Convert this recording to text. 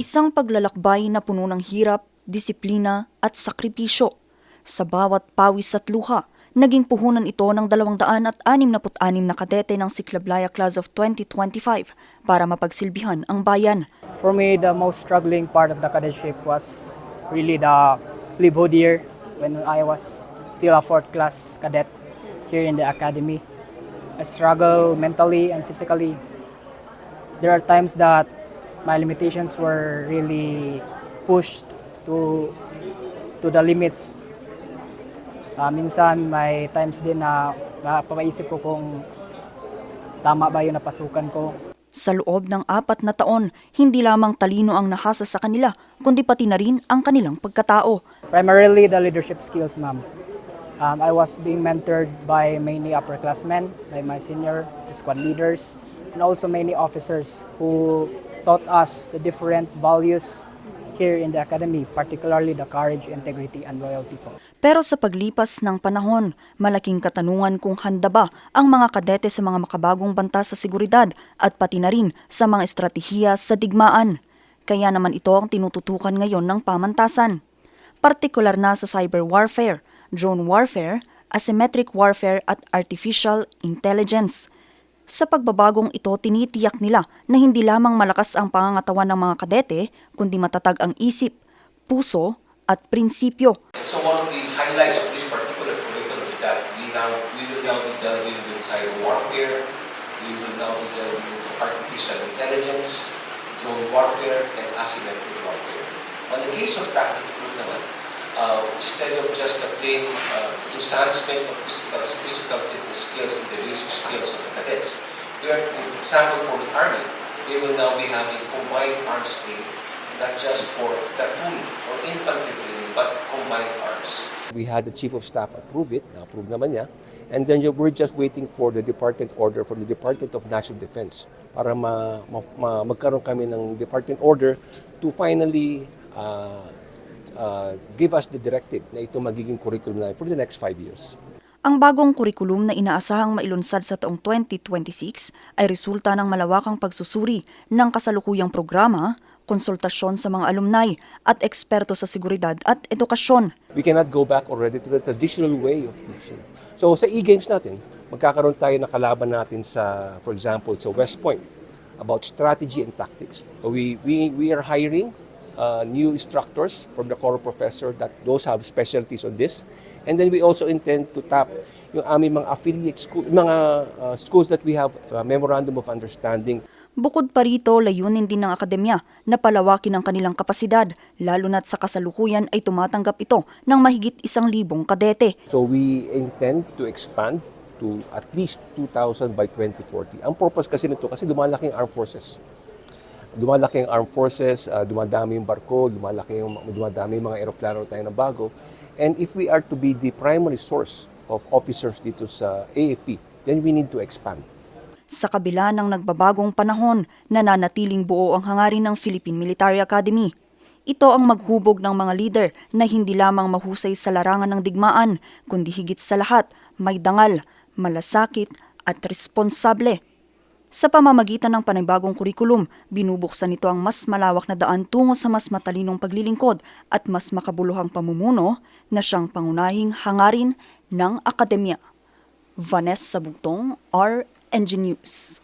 Isang paglalakbay na puno ng hirap, disiplina at sakripisyo. Sa bawat pawis at luha, naging puhunan ito ng 266 na kadete ng Siklablaya Class of 2025 para mapagsilbihan ang bayan. For me, the most struggling part of the cadetship was really the plebe year when I was still a fourth class cadet here in the academy. I struggle mentally and physically. There are times that my limitations were really pushed to to the limits. Ah, minsan may times din na napapaisip ko kung tama ba yung napasukan ko Sa loob ng apat na taon, hindi lamang talino ang nahasa sa kanila, kundi pati na rin ang kanilang pagkatao. Primarily the leadership skills, ma'am. Um, I was being mentored by many upperclassmen, by my senior squad leaders, and also many officers who taught us the different values here in the academy, particularly the courage, integrity, and loyalty po. Pero sa paglipas ng panahon, malaking katanungan kung handa ba ang mga kadete sa mga makabagong banta sa seguridad at pati na rin sa mga estratehiya sa digmaan. Kaya naman ito ang tinututukan ngayon ng pamantasan. Partikular na sa cyber warfare, drone warfare, asymmetric warfare at artificial intelligence. Sa pagbabagong ito, tinitiyak nila na hindi lamang malakas ang pangangatawan ng mga kadete, kundi matatag ang isip, puso at prinsipyo. So one of the highlights of this particular curriculum is that we now we will now be delving into cyber warfare, we will now be delving into artificial intelligence, drone warfare, and asymmetric warfare. On the case of tactical naman, uh, instead of just the plain uh, enhancement of physical, physical fitness skills and the risk skills of the cadets, we are, for example, for the Army, they will now be having combined arms training, not just for platoon or infantry training, but combined arms. We had the Chief of Staff approve it, na-approve naman niya, and then we're just waiting for the department order from the Department of National Defense para ma, ma, ma- magkaroon kami ng department order to finally uh, uh, give us the directive na ito magiging curriculum na for the next five years. Ang bagong kurikulum na inaasahang mailunsad sa taong 2026 ay resulta ng malawakang pagsusuri ng kasalukuyang programa, konsultasyon sa mga alumni at eksperto sa seguridad at edukasyon. We cannot go back already to the traditional way of teaching. So sa e-games natin, magkakaroon tayo ng kalaban natin sa, for example, sa West Point about strategy and tactics. We, we, we are hiring uh, new instructors from the core professor that those have specialties on this. And then we also intend to tap yung aming mga affiliate school, mga uh, schools that we have uh, memorandum of understanding Bukod pa rito, layunin din ng akademya na palawakin ang kanilang kapasidad, lalo na't sa kasalukuyan ay tumatanggap ito ng mahigit isang libong kadete. So we intend to expand to at least 2,000 by 2040. Ang purpose kasi nito, kasi lumalaki ang armed forces. Lumalaki ang armed forces, uh, dumadami yung barko, lumalaki yung, dumadami yung mga eroplano tayo na bago. And if we are to be the primary source of officers dito sa AFP, then we need to expand. Sa kabila ng nagbabagong panahon, nananatiling buo ang hangarin ng Philippine Military Academy. Ito ang maghubog ng mga leader na hindi lamang mahusay sa larangan ng digmaan, kundi higit sa lahat, may dangal, malasakit at responsable. Sa pamamagitan ng panibagong kurikulum, binubuksan nito ang mas malawak na daan tungo sa mas matalinong paglilingkod at mas makabuluhang pamumuno na siyang pangunahing hangarin ng akademya. Vanessa Bugtong, RNG News.